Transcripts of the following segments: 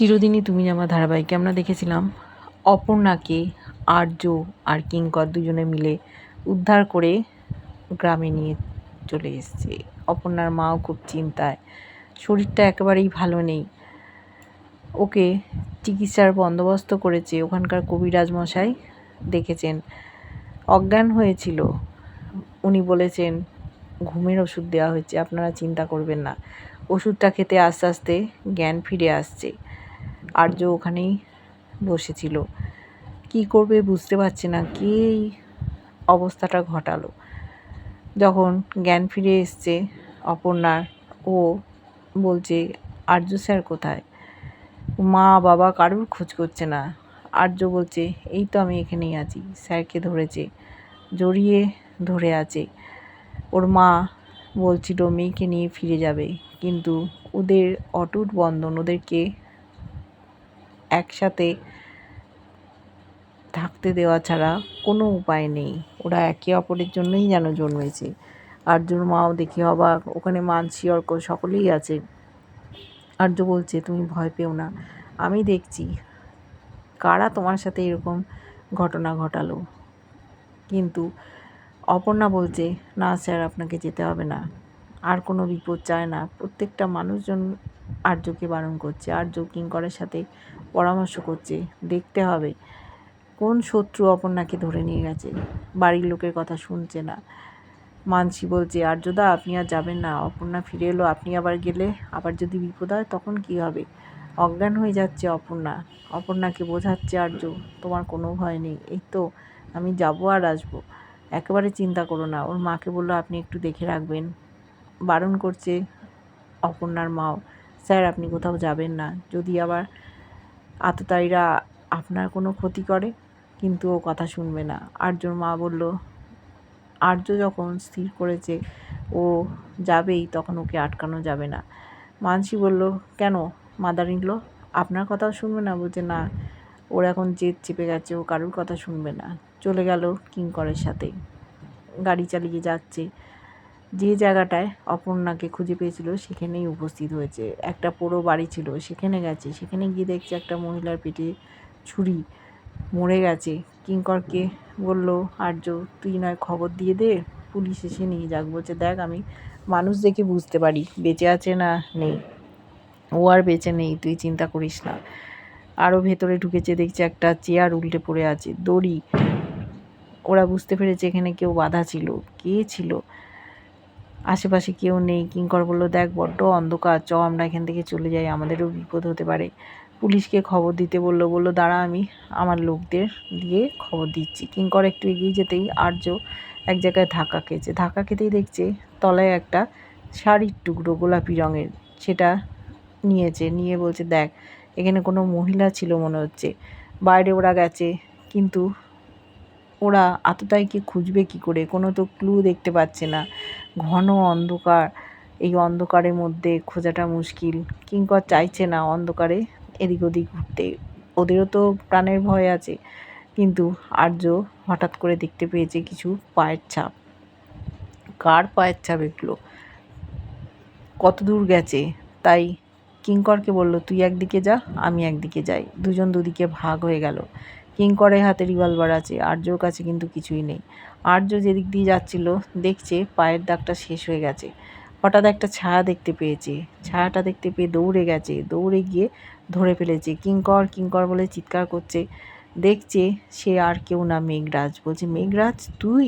চিরদিনই তুমি আমার ধারাবাহিকে আমরা দেখেছিলাম। অপর্ণাকে, আর্য আর কিঙ্কর দুজনে মিলে উদ্ধার করে গ্রামে নিয়ে চলে এসছে। অপর্ণার মাও খুব চিন্তায়। শরীরটা একেবারেই ভালো নেই। ওকে চিকিৎসার বন্দোবস্ত করেছে ওখানকার কবিরাজ মশাই দেখেছেন। অজ্ঞান হয়েছিল। উনি বলেছেন, ঘুমের ওষুধ দেওয়া হয়েছে, আপনারা চিন্তা করবেন না। ওষুধটা খেতে আস্তে আস্তে জ্ঞান ফিরে আসছে। আর্য ওখানেই বসেছিল। কি করবে বুঝতে পারছে না, কে অবস্থাটা ঘটালো। যখন জ্ঞান ফিরে এসছে অপর্ণার, ও বলছে, আর্য স্যার কোথায়? মা, বাবা কারোর খোঁজ করছে না। আর্য বলছে, এই তো আমি এখানেই আছি। স্যারকে ধরেছে, জড়িয়ে ধরে আছে। ওর মা বলছিল, মেয়েকে নিয়ে ফিরে যাবে। কিন্তু ওদের অটুট বন্ধন, ওদেরকে একসাথে থাকতে দেওয়া ছাড়া কোনো উপায় নেই। ওরা একে অপরের জন্যই যেন জন্মেছে। আর্যর মাও দেখি অবাক। ওখানে মানসি, অর্ক সকলেই আছে। আর্য বলছে, তুমি ভয় পেও না। আমি দেখছি। কারা তোমার সাথে এরকম ঘটনা ঘটালো? কিন্তু অপর্ণা বলছে, না স্যার, আপনাকে যেতে হবে না। আর কোনো বিপদ চায় না। প্রত্যেকটা মানুষজন আর্যকে বারণ করছে। আর্য কিঙ্করের সাথে পরামর্শ করছে, দেখতে হবে কোন শত্রু অপর্ণাকে ধরে নিয়ে গেছে। বাড়ির লোকের কথা শুনছে না। মানসি বলছে, আর্যদা, আপনি আর যাবেন না। অপর্ণা ফিরে এলো, আপনি আবার গেলে আবার যদি বিপদ হয় তখন কি হবে? অজ্ঞান হয়ে যাচ্ছে অপর্ণা। অপর্ণাকে বোঝাচ্ছে আর্য, তোমার কোনো ভয় নেই। এই তো, আমি যাব আর আসব। একেবারে চিন্তা করো না। ওর মাকে বলল, আপনি একটু দেখে রাখবেন। বারণ করছে অপর্ণার মাও। স্যার, আপনি কোথাও যাবেন না। যদি আবার আততায়ীরা আপনার কোনো ক্ষতি করে, কিন্তু ও কথা শুনবে না। আর্যর মা বলল, আর্য যখন স্থির করেছে, ও যাবেই, তখন ওকে আটকানো যাবে না। মানসি বলল, কেন? মাদার ইনলো আপনার কথাও শুনবে না? বলছে, না, ওর এখন জেদ চেপে গেছে, ও কারোর কথা শুনবে না। চলে গেল কিঙ্করের সাথে। গাড়ি চালিয়ে যাচ্ছে। যে জায়গাটায় অপর্ণাকে খুঁজে পেয়েছিল সেখানেই উপস্থিত হয়েছে। একটা পুরো বাড়ি ছিল, সেখানে গেছে। সেখানে গিয়ে দেখছে একটা মহিলার পেটে ছুরি মরে গেছে। কিঙ্করকে বলল, আর্য, তুই নয় খবর দিয়ে দে, পুলিশ এসে নিয়ে যাক। বলছে, দেখ, আমি মানুষ দেখে বুঝতে পারি, বেঁচে আছে না নেই। ও আর বেঁচে নেই, তুই চিন্তা করিস না। আরও ভেতরে ঢুকেছে, দেখছে একটা চেয়ার উল্টে পড়ে আছে, দড়ি। ওরা বুঝতে পেরেছে এখানে কেউ বাধা ছিল। কে ছিল? আশেপাশে কেউ নেই। কিঙ্কর বলল, দেখ, বড্ড অন্ধকার। চ আমরা এখান থেকে চলে যাই। আমাদেরও বিপদ হতে পারে। পুলিশকে খবর দিতে বলল বলল, দাঁড়া, আমি আমার লোকদের দিয়ে খবর দিচ্ছি। কিঙ্কর একটু এগিয়ে যেতেই আর্য এক জায়গায় ধাক্কা খেয়েছে। ধাক্কা খেতেই দেখছে তলায় একটা শাড়ির টুকরো গোলাপি রঙের। সেটা নিয়েছে। নিয়ে বলছে, দেখ, এখানে কোনো মহিলা ছিল মনে হচ্ছে। বাইরে ওরা গেছে, কিন্তু ওরা আততায়ীকে খুঁজবে কি করে? কোনো তো ক্লু দেখতে পাচ্ছে না। ঘন অন্ধকার। এই অন্ধকারের মধ্যে খোঁজাটা মুশকিল। কিঙ্কর চাইছে না অন্ধকারে এদিক ওদিক ঘুরতে। ওদেরও তো প্রাণের ভয় আছে। কিন্তু আর্য হঠাৎ করে দেখতে পেয়েছে কিছু পায়ের ছাপ। কার পায়ের ছাপ এগুলো? কত দূর গেছে? তাই কিঙ্করকে বলল, তুই একদিকে যা, আমি একদিকে যাই। দুজন দুদিকে ভাগ হয়ে গেল। কিঙ্করের হাতে রিভলভার আছে, আর্যর কাছে কিন্তু কিছুই নেই। আর্য যেদিক দিয়ে যাচ্ছিল, দেখছে পায়ের দাগটা শেষ হয়ে গেছে। হঠাৎ একটা ছায়া দেখতে পেয়েছে। ছায়াটা দেখতে পেয়ে দৌড়ে গেছে, দৌড়ে গিয়ে ধরে ফেলেছে। কিঙ্কর কিঙ্কর বলে চিৎকার করছে। দেখছে সে আর কেউ না মেঘরাজ। বলছে, মেঘরাজ, তুই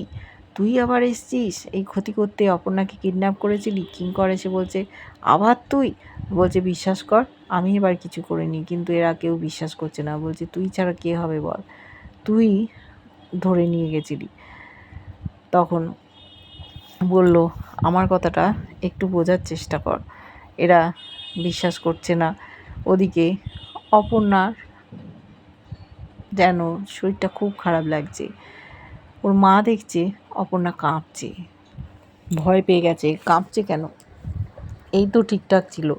তুই আবার এসছিস? এই ক্ষতি করতে অপর্ণাকে কিডন্যাপ করেছিলি? কিঙ্কর এসে বলছে, আবার তুই? বলছে, বিশ্বাস কর, আমি এবার কিছু করিনি, কিন্তু এরা কেউ বিশ্বাস করছে না। বলছে, তুই ছাড়া কে হবে বল? তুই ধরে নিয়ে গেছিলি। তখন বলল, আমার কথাটা একটু বোঝার চেষ্টা কর। এরা বিশ্বাস করছে না। ওদিকে অপর্ণার যেন শরীরটা খুব খারাপ লাগছে। ওর মা দেখছে অপর্ণা কাঁপছে। ভয় পেয়ে গেছে। কাঁপছে কেন? এই তো ঠিকঠাক ছিল।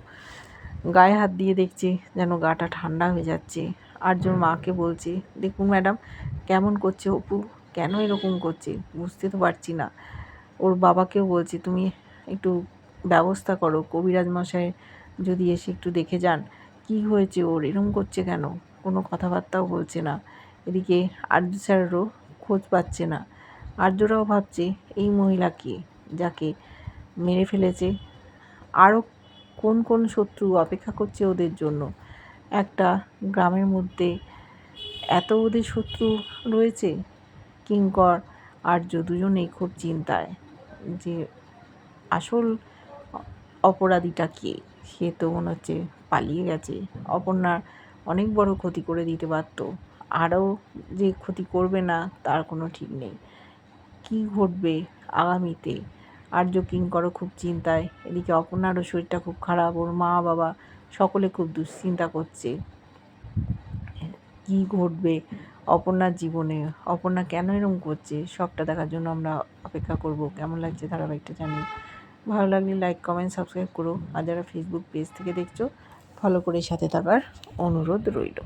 গায়ে হাত দিয়ে দেখছে যেন গাটা ঠান্ডা হয়ে যাচ্ছে। আর্যর মাকে বলছে, দেখুন ম্যাডাম, কেমন করছে অপু? কেন এরকম করছে? বুঝতে তো পারছি না। ওর বাবাকেও বলছে, তুমি একটু ব্যবস্থা করো। কবিরাজ মশাই যদি এসে একটু দেখে যান, কি হয়েছে ওর? এরম করছে কেন? কোনো কথাবার্তাও বলছে না। এদিকে আর্য স্যারেরও খোঁজ পাচ্ছে না। আর্যরাও ভাবছে, এই মহিলাকে যাকে মেরে ফেলেছে? আরও কোন কোন শত্রু অপেক্ষা করছে ওদের জন্য? একটা গ্রামের মধ্যে এত ওদের শত্রু রয়েছে, কিঙ্কর আর্য দুজনেই খুব চিন্তায় যে আসল অপরাধীটা কে? সে তো মনে হচ্ছে পালিয়ে গেছে। অপর্ণার অনেক বড় ক্ষতি করে দিতে পারত। আরও যে ক্ষতি করবে না, তার কোনো ঠিক নেই। কি ঘটবে আগামীতে? আর্য কিঙ্করও খুব চিন্তায়। এদিকে অপর্ণারও শরীরটা খুব খারাপ। ওর মা বাবা সকলে খুব দুশ্চিন্তা করছে। কি ঘটবে অপর্ণার জীবনে? অপর্ণা কেন এরম করছে? সবটা দেখার জন্য আমরা অপেক্ষা করব। কেমন লাগছে ধারাবাহিকটা জানি? ভালো লাগলে লাইক কমেন্ট সাবস্ক্রাইব করো। আর যারা ফেসবুক পেজ থেকে দেখছ ফলো করে সাথে থাকার অনুরোধ রইল।